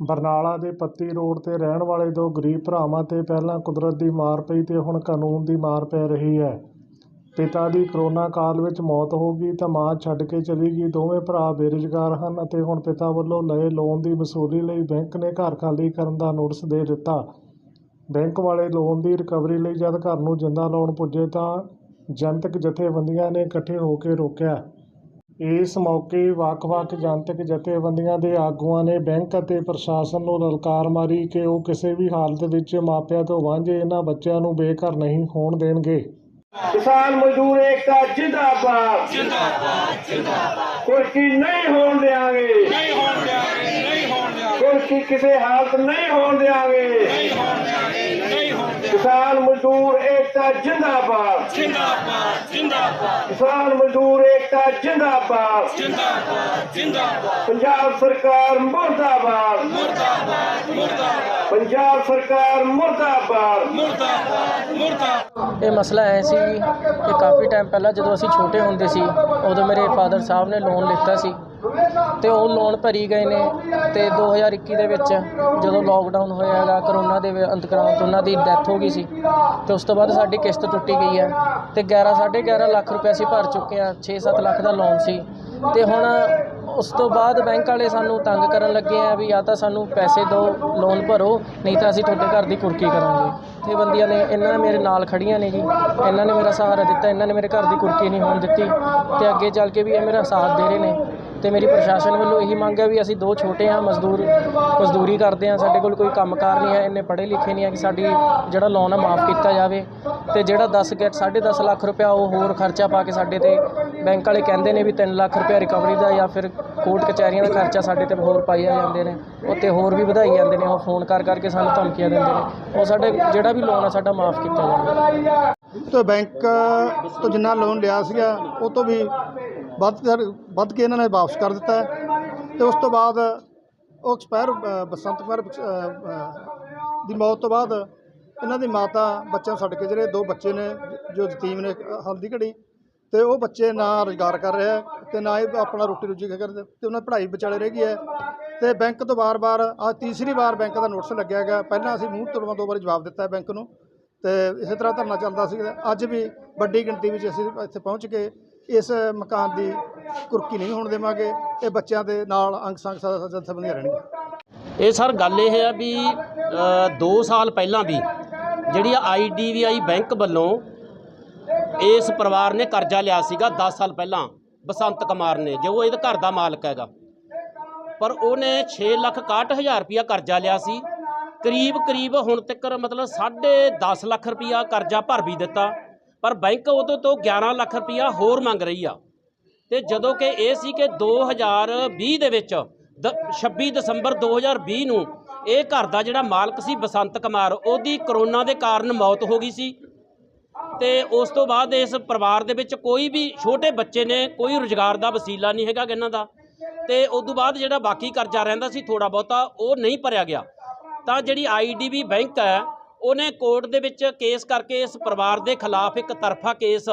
ਬਰਨਾਲਾ ਦੇ ਪੱਤੀ ਰੋਡ ਤੇ ਰਹਿਣ ਵਾਲੇ ਦੋ ਗਰੀਬ ਭਰਾਵਾਂ ਤੇ ਪਹਿਲਾਂ ਕੁਦਰਤ ਦੀ ਮਾਰ ਪਈ ਅਤੇ ਹੁਣ ਕਾਨੂੰਨ ਦੀ ਮਾਰ ਪੈ ਰਹੀ ਹੈ। ਪਿਤਾ ਦੀ ਕਰੋਨਾ ਕਾਲ ਵਿੱਚ ਮੌਤ ਹੋ ਗਈ ਤਾਂ ਮਾਂ ਛੱਡ ਕੇ ਚਲੀ ਗਈ। ਦੋਵੇਂ ਭਰਾ ਬੇਰੁਜ਼ਗਾਰ ਹਨ ਅਤੇ ਹੁਣ ਪਿਤਾ ਵੱਲੋਂ ਲਏ ਲੋਨ ਦੀ ਵਸੂਲੀ ਲਈ ਬੈਂਕ ਨੇ ਘਰ ਖਾਲੀ ਕਰਨ ਦਾ ਨੋਟਿਸ ਦੇ ਦਿੱਤਾ। ਬੈਂਕ ਵਾਲੇ ਲੋਨ ਦੀ ਰਿਕਵਰੀ ਲਈ ਜਦ ਘਰ ਨੂੰ ਜਿੰਦਾ ਲਾਉਣ ਪੁੱਜੇ ਤਾਂ ਜਨਤਕ ਜਥੇਬੰਦੀਆਂ ਨੇ ਇਕੱਠੇ ਹੋ ਕੇ ਰੋਕਿਆ। ਇਸ ਮੌਕੇ ਵੱਖ-ਵੱਖ ਜਨਤਕ ਜਥੇਬੰਦੀਆਂ ਦੇ ਆਗੂਆਂ ਨੇ ਬੈਂਕ ਅਤੇ ਪ੍ਰਸ਼ਾਸਨ ਨੂੰ ਲਲਕਾਰ ਮਾਰੀ ਕਿ ਉਹ ਕਿਸੇ ਵੀ ਹਾਲਤ ਵਿੱਚ ਮਾਪਿਆਂ ਤੋਂ ਵਾਂਝੇ ਇਹਨਾਂ ਬੱਚਿਆਂ ਨੂੰ ਬੇਘਰ ਨਹੀਂ ਹੋਣ ਦੇਣਗੇ। ਕਿਸਾਨ ਮਜ਼ਦੂਰ ਏਕਤਾ ਜਿੰਦਾਬਾਦ। ਜਿੰਦਾਬਾਦ ਜਿੰਦਾਬਾਦ। ਕੁਰਕੀ ਨਹੀਂ ਹੋਣ ਦੇਾਂਗੇ ਨਹੀਂ ਹੋਣ ਦਿਆਂਗੇ ਨਹੀਂ ਹੋਣ ਦਿਆਂਗੇ। ਕੁਰਕੀ ਕਿਸੇ ਹਾਲਤ ਨਹੀਂ ਹੋਣ ਦੇਾਂਗੇ ਨਹੀਂ ਹੋਣ ਦਿਆਂਗੇ ਨਹੀਂ ਹੋਣ ਦਿਆਂਗੇ ਕਿਸਾਨ ਮਜ਼ਦੂਰ ਏਕਤਾ ਜਿੰਦਾਬਾਦ। ਜਿੰਦਾਬਾਦ ਜਿੰਦਾਬਾਦ। ਕਿਸਾਨ ਮਜ਼ਦੂਰ ਏਕਤਾ ਜਿੰਦਾਬਾਦ। ਜਿੰਦਾਬਾਦ ਜਿੰਦਾਬਾਦ। ਪੰਜਾਬ ਸਰਕਾਰ ਮੁਰਦਾਬਾਦ। ਮੁਰਦਾਬਾਦ ਮੁਰਦਾਬਾਦ। ਪੰਜਾਬ ਸਰਕਾਰ ਮੁਰਦਾਬਾਦ। ਮੁਰਦਾਬਾਦ ਮੁਰਦਾਬਾਦ। ਇਹ ਮਸਲਾ ਐ ਸੀ ਕਿ ਕਾਫੀ ਟਾਈਮ ਪਹਿਲਾਂ ਜਦੋਂ ਅਸੀਂ ਛੋਟੇ ਹੁੰਦੇ ਸੀ ਉਦੋਂ ਮੇਰੇ ਫਾਦਰ ਸਾਹਿਬ ਨੇ ਲੋਨ ਲਿੱਤਾ ਸੀ। ਤੇ ਉਹ ਲੋਨ ਭਰੀ ਗਏ ਨੇ ਤੇ 2021 ਦੇ ਵਿੱਚ ਜਦੋਂ ਲੋਕਡਾਊਨ ਹੋਇਆ ਹੈਗਾ ਕਰੋਨਾ ਦੇ ਵੇ- ਅੰਤਕਰਾਂਤ ਉਹਨਾਂ ਦੀ ਡੈਥ ਹੋ ਗਈ ਸੀ ਤੇ ਉਸ ਤੋਂ ਬਾਅਦ ਸਾਡੀ ਕਿਸ਼ਤ ਟੁੱਟੀ ਗਈ ਹੈ ਤੇ 11 11.5 ਲੱਖ ਰੁਪਏ ਅਸੀਂ ਭਰ ਚੁੱਕੇ ਆ 6-7 ਲੱਖ ਦਾ ਲੋਨ ਸੀ। ਤੇ ਹੁਣ ਉਸ ਤੋਂ ਬਾਅਦ ਬੈਂਕ ਵਾਲੇ ਸਾਨੂੰ ਤੰਗ ਕਰਨ ਲੱਗੇ ਆ ਵੀ ਜਾਂ ਤਾਂ ਸਾਨੂੰ ਪੈਸੇ ਦਿਓ ਲੋਨ ਭਰੋ, ਨਹੀਂ ਤਾਂ ਅਸੀਂ ਤੁਹਾਡੇ ਘਰ ਦੀ ਕੁਰਕੀ ਕਰਾਂਗੇ। ਤੇ ਬੰਦੀਆਂ ਨੇ, ਇਹਨਾਂ ਨੇ ਮੇਰੇ ਨਾਲ ਖੜੀਆਂ ਨੇ ਜੀ। ਇਹਨਾਂ ਨੇ ਮੇਰਾ ਸਹਾਰਾ ਦਿੱਤਾ, ਇਹਨਾਂ ਨੇ ਮੇਰੇ ਘਰ ਦੀ ਕੁਰਕੀ ਨਹੀਂ ਹੋਣ ਦਿੱਤੀ। ਤੇ ਅੱਗੇ ਚੱਲ ਕੇ ਵੀ ਇਹ ਮੇਰਾ ਸਾਥ ਦੇ ਰਹੇ ਨੇ। ਤੇ ਮੇਰੀ ਪ੍ਰਸ਼ਾਸਨ ਵੱਲੋਂ ਇਹੀ ਮੰਗ ਹੈ ਵੀ ਅਸੀਂ ਦੋ ਛੋਟੇ ਹਾਂ ਮਜ਼ਦੂਰ, ਮਜ਼ਦੂਰੀ ਕਰਦੇ ਹਾਂ ਸਾਡੇ ਕੋਲ ਕੋਈ ਕੰਮਕਾਰ ਨਹੀਂ ਹੈ, ਇੰਨੇ ਪੜ੍ਹੇ ਲਿਖੇ ਨਹੀਂ ਹੈ ਕਿ ਸਾਡੀ ਜਿਹੜਾ ਲੋਨ ਆ ਮਾਫ ਕੀਤਾ ਜਾਵੇ ਤੇ ਜਿਹੜਾ 10 ਕੇ 10.5 ਲੱਖ ਰੁਪਇਆ ਉਹ ਹੋਰ ਖਰਚਾ ਪਾ ਕੇ ਸਾਡੇ ਤੇ ਬੈਂਕ ਵਾਲੇ ਕਹਿੰਦੇ ਨੇ ਵੀ 3 ਲੱਖ ਰੁਪਇਆ ਰਿਕਵਰੀ ਦਾ ਜਾਂ ਫਿਰ ਕੋਰਟ ਕਚਹਿਰੀਆਂ ਦਾ ਖਰਚਾ ਸਾਡੇ ਤੇ ਹੋਰ ਪਾਈਆ ਜਾਂਦੇ ਨੇ ਉੱਤੇ ਹੋਰ ਵੀ ਵਧਾਈ ਜਾਂਦੇ ਨੇ, ਉਹ ਫੋਨ ਕਰ ਕਰਕੇ ਸਾਨੂੰ ਧਮਕੀਆਂ ਦਿੰਦੇ ਨੇ, ਉਹ ਸਾਡੇ ਜਿਹੜਾ ਵੀ ਲੋਨ ਆ ਸਾਡਾ ਮਾਫ ਕੀਤਾ ਜਾਵੇ। ਤੋਂ ਬੈਂਕ ਤੋਂ ਜਿੰਨਾ ਲੋਨ ਲਿਆ ਸੀਗਾ, ਉਹ ਤੋਂ ਵੀ ਵੱਧ ਕਰ- ਵੱਧ ਕੇ ਇਹਨਾਂ ਨੇ ਵਾਪਸ ਕਰ ਦਿੱਤਾ ਹੈ। ਤੇ ਉਸ ਤੋਂ ਬਾਅਦ ਉਹ ਐਕਸਪਾਇਰ ਬਸੰਤ ਕੁਮਾਰ ਅ, ਅ, ਦੀ ਮੌਤ ਤੋਂ ਬਾਅਦ ਇਹਨਾਂ ਦੀ ਮਾਤਾ ਬੱਚਿਆਂ ਨੂੰ ਛੱਡ ਕੇ ਜਿਹੜੇ ਦੋ ਬੱਚੇ ਨੇ ਜੋ ਯਤੀਮ ਨੇ ਅ, ਹਲਦੀ ਘੜੀ ਤੇ ਉਹ ਬੱਚੇ ਨਾ ਰੁਜ਼ਗਾਰ ਕਰ ਰਿਹਾ ਤੇ ਨਾ ਹੀ ਆਪਣਾ ਰੋਟੀ ਰੋਜੀ ਕਰਦੇ ਤੇ ਉਹਨਾਂ ਦੀ ਪੜ੍ਹਾਈ ਵਿਚਾਲੇ ਰਹਿ ਗਈ ਹੈ। ਤੇ ਬੈਂਕ ਤੋਂ ਵਾਰ-ਵਾਰ ਆ ਤੀਸਰੀ ਵਾਰ ਬੈਂਕ ਦਾ ਨੋਟਿਸ ਲੱਗਿਆ ਗਿਆ ਪਹਿਲਾਂ ਅਸੀਂ ਮੂੰਹ ਤੋੜਵਾ ਦੋ ਵਾਰੀ ਜਵਾਬ ਦਿੱਤਾ ਹੈ ਬੈਂਕ ਨੂੰ। ਤੇ ਇਸੇ ਤਰ੍ਹਾਂ ਧਰਨਾ ਚੱਲਦਾ ਸੀ ਅੱਜ ਵੀ ਵੱਡੀ ਗਿਣਤੀ ਵਿੱਚ ਅਸੀਂ ਇੱਥੇ ਪਹੁੰਚ ਕੇ ਇਸ ਮਕਾਨ ਦੀ ਕੁਰਕੀ ਨਹੀਂ ਹੋਣ ਦੇਵਾਂਗੇ, ਇਹ ਬੱਚਿਆਂ ਦੇ ਨਾਲ ਅੰਗ ਸੰਗ ਜਥੇਬੰਦੀਆਂ ਰਹਿਣਗੀਆਂ। ਇਹ ਸਰ ਗੱਲ ਇਹ ਹੈ ਵੀ 2 ਸਾਲ ਪਹਿਲਾਂ ਵੀ ਜਿਹੜੀ ਆਈਡੀਬੀਆਈ ਬੈਂਕ ਵੱਲੋਂ ਇਸ ਪਰਿਵਾਰ ਨੇ ਕਰਜ਼ਾ ਲਿਆ ਸੀਗਾ 10 ਸਾਲ ਪਹਿਲਾਂ, ਬਸੰਤ ਕੁਮਾਰ ਨੇ, ਜੋ ਇਹਦੇ ਘਰ ਦਾ ਮਾਲਕ ਹੈਗਾ। ਪਰ ਉਹਨੇ 6 ਲੱਖ 61 ਹਜ਼ਾਰ ਰੁਪਇਆ ਕਰਜ਼ਾ ਲਿਆ ਸੀ। ਕਰੀਬ ਕਰੀਬ ਹੁਣ ਤੱਕ ਮਤਲਬ 10.5 ਲੱਖ ਰੁਪਇਆ ਕਰਜ਼ਾ ਭਰ ਵੀ ਦਿੱਤਾ। ਪਰ ਬੈਂਕ ਉਦੋਂ ਤੋਂ 11 ਲੱਖ ਰੁਪਇਆ ਹੋਰ ਮੰਗ ਰਹੀ ਆ। ਤੇ ਜਦੋਂ ਕਿ ਇਹ ਸੀ ਕਿ 2020 ਦੇ ਵਿੱਚ ਦ- 26 ਦਸੰਬਰ 2020 ਨੂੰ ਇਹ ਘਰ ਦਾ ਜਿਹੜਾ ਮਾਲਕ ਸੀ ਬਸੰਤ ਕੁਮਾਰ, ਉਹਦੀ ਕਰੋਨਾ ਦੇ ਕਾਰਨ ਮੌਤ ਹੋ ਗਈ ਸੀ। ਤੇ ਉਸ ਤੋਂ ਬਾਅਦ ਇਸ ਪਰਿਵਾਰ ਦੇ ਵਿੱਚ ਕੋਈ ਵੀ ਛੋਟੇ ਬੱਚੇ ਨੇ ਕੋਈ ਰੁਜ਼ਗਾਰ ਦਾ ਵਸੀਲਾ ਨਹੀਂ ਹੈਗਾ ਇਹਨਾਂ ਦਾ। ਤੇ ਉਸ ਤੋਂ ਬਾਅਦ ਜਿਹੜਾ ਬਾਕੀ ਕਰਜ਼ਾ ਰਹਿੰਦਾ ਸੀ ਥੋੜਾ ਬਹੁਤਾ, ਉਹ ਨਹੀਂ ਭਰਿਆ ਗਿਆ। ਤਾਂ ਜਿਹੜੀ ਆਈਡੀਬੀ ਬੈਂਕ ਹੈ ਉਹਨੇ ਕੋਰਟ ਦੇ ਵਿੱਚ ਕੇਸ ਕਰਕੇ ਇਸ ਪਰਿਵਾਰ ਦੇ ਖਿਲਾਫ ਇੱਕ ਤਰਫਾ ਕੇਸ,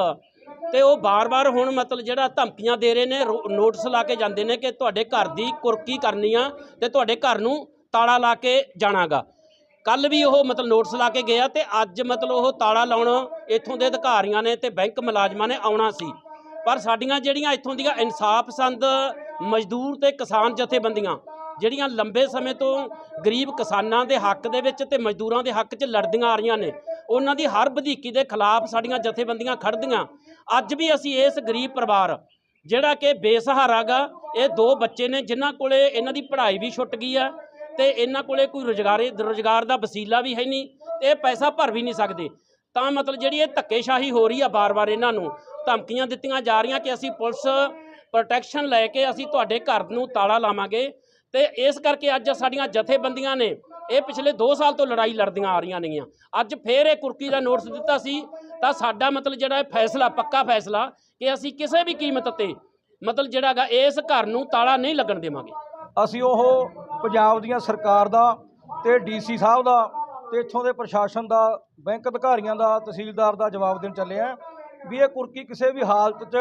ਤੇ ਉਹ ਬਾਰ-ਬਾਰ ਹੁਣ ਮਤਲਬ ਜਿਹੜਾ ਧਮਕੀਆਂ ਦੇ ਰਹੇ ਨੇ, ਰੋ- ਨੋਟਿਸ ਲਾ ਕੇ ਜਾਂਦੇ ਨੇ ਕਿ ਤੁਹਾਡੇ ਘਰ ਦੀ ਕੁਰਕੀ ਕਰਨੀ ਆ ਤੇ ਤੁਹਾਡੇ ਘਰ ਨੂੰ ਤਾਲਾ ਲਾ ਕੇ ਜਾਣਾਗਾ। ਕੱਲ ਵੀ ਉਹ ਮਤਲਬ ਨੋਟਿਸ ਲਾ ਕੇ ਗਿਆ ਤੇ ਅੱਜ ਮਤਲਬ ਉਹ ਤਾਲਾ ਲਾਉਣ ਇੱਥੋਂ ਦੇ ਅਧਿਕਾਰੀਆਂ ਨੇ ਤੇ ਬੈਂਕ ਮੁਲਾਜ਼ਮਾਂ ਨੇ ਆਉਣਾ ਸੀ। ਪਰ ਸਾਡੀਆਂ ਜਿਹੜੀਆਂ ਇੱਥੋਂ ਦੀਆਂ ਇਨਸਾਫ ਪਸੰਦ ਮਜ਼ਦੂਰ ਤੇ ਕਿਸਾਨ ਜਥੇਬੰਦੀਆਂ ਜਿਹੜੀਆਂ ਲੰਬੇ ਸਮੇਂ ਤੋਂ ਗਰੀਬ ਕਿਸਾਨਾਂ ਦੇ ਹੱਕ ਦੇ ਵਿੱਚ ਤੇ ਮਜ਼ਦੂਰਾਂ ਦੇ ਹੱਕ 'ਚ ਲੜਦੀਆਂ ਆ ਰਹੀਆਂ ਨੇ, ਉਹਨਾਂ ਦੀ ਹਰ ਵਧੀਕੀ ਦੇ ਖਿਲਾਫ ਸਾਡੀਆਂ ਜਥੇਬੰਦੀਆਂ ਖੜਦੀਆਂ ਅੱਜ ਵੀ ਅਸੀਂ ਇਸ ਗਰੀਬ ਪਰਿਵਾਰ, ਜਿਹੜਾ ਕਿ ਬੇਸਹਾਰਾ ਗਾ, ਇਹ ਦੋ ਬੱਚੇ ਨੇ, ਜਿਨ੍ਹਾਂ ਕੋਲੇ ਇਹਨਾਂ ਦੀ ਪੜ੍ਹਾਈ ਵੀ ਛੁੱਟ ਗਈ ਆ ਤੇ ਇਹਨਾਂ ਕੋਲੇ ਕੋਈ ਰੁਜ਼ਗਾਰੇ, ਰੁਜ਼ਗਾਰ ਦਾ ਵਸੀਲਾ ਵੀ ਹੈ ਨਹੀਂ ਤੇ ਇਹ ਪੈਸਾ ਭਰ ਵੀ ਨਹੀਂ ਸਕਦੇ। ਤਾਂ ਮਤਲਬ ਜਿਹੜੀ ਇਹ ਧੱਕੇਸ਼ਾਹੀ ਹੋ ਰਹੀ ਆ ਬਾਰ-ਬਾਰ ਇਹਨਾਂ ਨੂੰ, ਧਮਕੀਆਂ ਦਿੱਤੀਆਂ ਜਾ ਰਹੀਆਂ ਕਿ ਅਸੀਂ ਪੁਲਿਸ ਪ੍ਰੋਟੈਕਸ਼ਨ ਲੈ ਕੇ ਅਸੀਂ ਤੁਹਾਡੇ ਘਰ ਨੂੰ ਤਾਲਾ ਲਾਵਾਂਗੇ ਤੇ ਇਸ ਕਰਕੇ ਅੱਜ ਸਾਡੀਆਂ ਜਥੇਬੰਦੀਆਂ ਨੇ ਇਹ ਪਿਛਲੇ 2 ਸਾਲ ਤੋਂ ਲੜਾਈ ਲੜਦੀਆਂ ਆ ਰਹੀਆਂ ਨੇਗੀਆਂ। ਅੱਜ ਫੇਰ ਇਹ ਕੁਰਕੀ ਦਾ ਨੋਟਿਸ ਦਿੱਤਾ ਸੀ, ਤਾਂ ਸਾਡਾ ਮਤਲਬ ਜਿਹੜਾ ਇਹ ਫੈਸਲਾ, ਪੱਕਾ ਫੈਸਲਾ ਕਿ ਅਸੀਂ ਕਿਸੇ ਵੀ ਕੀਮਤ ਤੇ ਮਤਲਬ ਜਿਹੜਾ ਹੈਗਾ ਇਸ ਘਰ ਨੂੰ ਤਾਲਾ ਨਹੀਂ ਲੱਗਣ ਦੇਵਾਂਗੇ। ਅਸੀਂ ਉਹ ਪੰਜਾਬ ਦੀਆਂ ਸਰਕਾਰ ਦਾ ਤੇ ਡੀਸੀ ਸਾਹਿਬ ਦਾ ਤੇ ਇੱਥੋਂ ਦੇ ਪ੍ਰਸ਼ਾਸਨ ਦਾ, ਬੈਂਕ ਅਧਿਕਾਰੀਆਂ ਦਾ, ਤਹਿਸੀਲਦਾਰ ਦਾ ਜਵਾਬ ਦੇਣ ਚੱਲੇ ਆ ਵੀ ਇਹ ਕੁਰਕੀ ਕਿਸੇ ਵੀ ਹਾਲਤ 'ਚ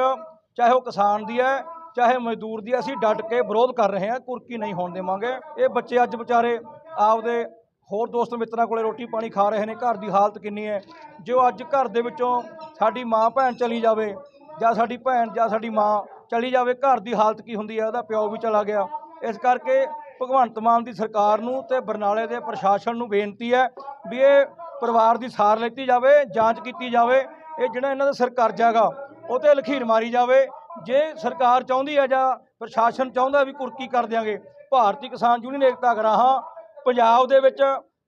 ਚਾਹੇ ਉਹ ਕਿਸਾਨ ਦੀ ਹੈ ਚਾਹੇ ਮਜ਼ਦੂਰ ਦੀ ਅਸੀਂ ਡਟ ਕੇ ਵਿਰੋਧ ਕਰ ਰਹੇ ਹਾਂ, ਕੁਰਕੀ ਨਹੀਂ ਹੋਣ ਦੇਵਾਂਗੇ। ਇਹ ਬੱਚੇ ਅੱਜ ਵਿਚਾਰੇ ਆਪਦੇ ਹੋਰ ਦੋਸਤ ਮਿੱਤਰਾਂ ਕੋਲੇ ਰੋਟੀ ਪਾਣੀ ਖਾ ਰਹੇ ਨੇ, ਘਰ ਦੀ ਹਾਲਤ ਕਿੰਨੀ ਹੈ? ਜੋ ਅੱਜ ਘਰ ਦੇ ਵਿੱਚੋਂ ਸਾਡੀ ਮਾਂ ਭੈਣ ਚਲੀ ਜਾਵੇ ਜਾਂ ਸਾਡੀ ਭੈਣ ਜਾਂ ਸਾਡੀ ਮਾਂ ਚਲੀ ਜਾਵੇ, ਘਰ ਦੀ ਹਾਲਤ ਕੀ ਹੁੰਦੀ ਹੈ? ਉਹਦਾ ਪਿਓ ਵੀ ਚਲਾ ਗਿਆ। ਇਸ ਕਰਕੇ ਭਗਵੰਤ ਮਾਨ ਦੀ ਸਰਕਾਰ ਨੂੰ ਤੇ ਬਰਨਾਲੇ ਦੇ ਪ੍ਰਸ਼ਾਸਨ ਨੂੰ ਬੇਨਤੀ ਹੈ ਵੀ ਇਹ ਪਰਿਵਾਰ ਦੀ ਸਾਰ ਲੈਤੀ ਜਾਵੇ, ਜਾਂਚ ਕੀਤੀ ਜਾਵੇ। ਇਹ ਜਿਹੜਾ ਇਹਨਾਂ ਦਾ ਸਿਰ ਕਰਜ਼ਾ ਗਾ ਉਹ ਤੇ ਲਖੀਰ ਮਾਰੀ ਜਾਵੇ। ਜੇ ਸਰਕਾਰ ਚਾਹੁੰਦੀ ਹੈ ਜਾਂ ਪ੍ਰਸ਼ਾਸਨ ਚਾਹੁੰਦਾ ਵੀ ਕੁਰਕੀ ਕਰ ਦਿਆਂਗੇ, ਭਾਰਤੀ ਕਿਸਾਨ ਯੂਨੀਅਨ ਏਕਤਾ ਗਰਾਹਾਂ ਪੰਜਾਬ ਦੇ ਵਿੱਚ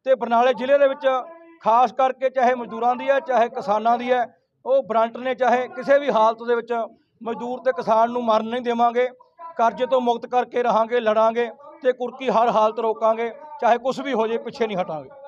ਤੇ ਬਰਨਾਲੇ ਜ਼ਿਲ੍ਹੇ ਦੇ ਵਿੱਚ, ਖਾਸ ਕਰਕੇ ਚਾਹੇ ਮਜ਼ਦੂਰਾਂ ਦੀ ਹੈ ਚਾਹੇ ਕਿਸਾਨਾਂ ਦੀ ਹੈ ਉਹ ਬਰੰਟ ਨੇ ਚਾਹੇ ਕਿਸੇ ਵੀ ਹਾਲਤ ਦੇ ਵਿੱਚ ਮਜ਼ਦੂਰ ਤੇ ਕਿਸਾਨ ਨੂੰ ਮਰਨ ਨਹੀਂ ਦੇਵਾਂਗੇ, ਕਰਜ਼ੇ ਤੋਂ ਮੁਕਤ ਕਰਕੇ ਰਹਾਂਗੇ, ਲੜਾਂਗੇ ਤੇ ਕੁਰਕੀ ਹਰ ਹਾਲਤ ਰੋਕਾਂਗੇ, ਚਾਹੇ ਕੁਝ ਵੀ ਹੋ ਜੇ, ਪਿੱਛੇ ਨਹੀਂ ਹਟਾਂਗੇ।